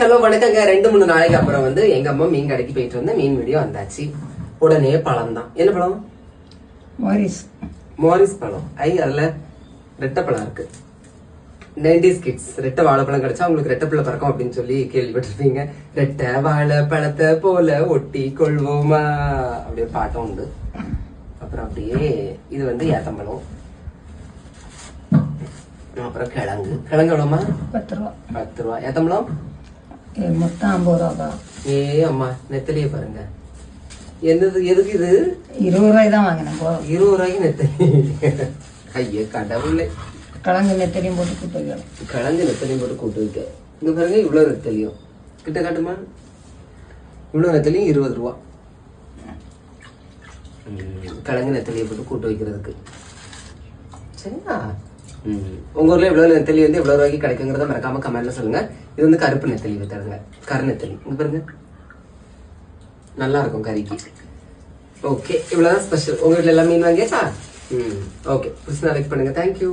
Hello வணக்கங்க. ரெண்டு மூணு நாளைக்கு அப்புறம் வந்து எங்க அம்மா மீன் கடைக்கு போயிட்டு வந்த மீன் வீடியோ வந்தாச்சு. உடனே பழம் தான் என்ன பழம்? வாரிஸ் மோரிஸ் பழம். ஐ அதுல ரெட்டை பழம் இருக்கு. Nineties kids. ரெட்டை வாழைப்பழம் கிடைச்சா உங்களுக்கு ரெட்டை பிள்ளை பிறக்கும் அப்படின்னு சொல்லி கேள்விப்பட்டிருப்பீங்க. ரெட்டை வாழைப்பழத்தை போல ஒட்டி கொள்வோமா? அப்படி ஒரு பாட்டம் உண்டு. அப்புறம் அப்படியே இது வந்து ஏத்தம்பழம். அப்புறம் கிழங்கு. கிழங்கு எவ்வளோமா பத்து ரூபா. பத்து ரூபா. ஏத்தம்பழம்? மொத்தம் ஐம்பது ரூபா தான். ஏ அம்மா நெத்தலியே பாருங்க. என்னது எதுக்கு இது? இருபது ரூபாய் தான் வாங்கினேன் போதும் இருபது ரூபாய்க்கு நெத்தலி. ஐயோ கடவுளே. கிழங்கு நெத்தலையும் போட்டு கூட்டு வைக்கணும் கிழங்கு நெத்தலியும் போட்டு கூட்டு வைக்க. இங்க பாருங்க இவ்வளவு நெத்தலியும். கிட்ட காட்டுமா? இவ்வளவு நெத்தலியும் இருபது ரூபா. கிழங்கு நெத்தலியை போட்டு கூட்டு வைக்கிறதுக்கு. சரியா ம். உங்க ஊர்ல எவ்வளவு நெத்தலி வந்து எவ்வளவு ரூபாய்க்கு கிடைக்குங்கிறத மறக்காம கமெண்ட்ல சொல்லுங்க. இது வந்து கருப்பு நெத்தலி வித்துருங்க கரு நெத்தலி இங்க பாருங்க. நல்லா இருக்கும் கறிக்கு. ஓகே இவ்வளவுதான் ஸ்பெஷல் உங்க வீட்ல எல்லாம் மீன் வாங்கியாச்சா? ம். ஓகே பிடிச்சி நாளைக்கு பண்ணுங்க. தேங்க்யூ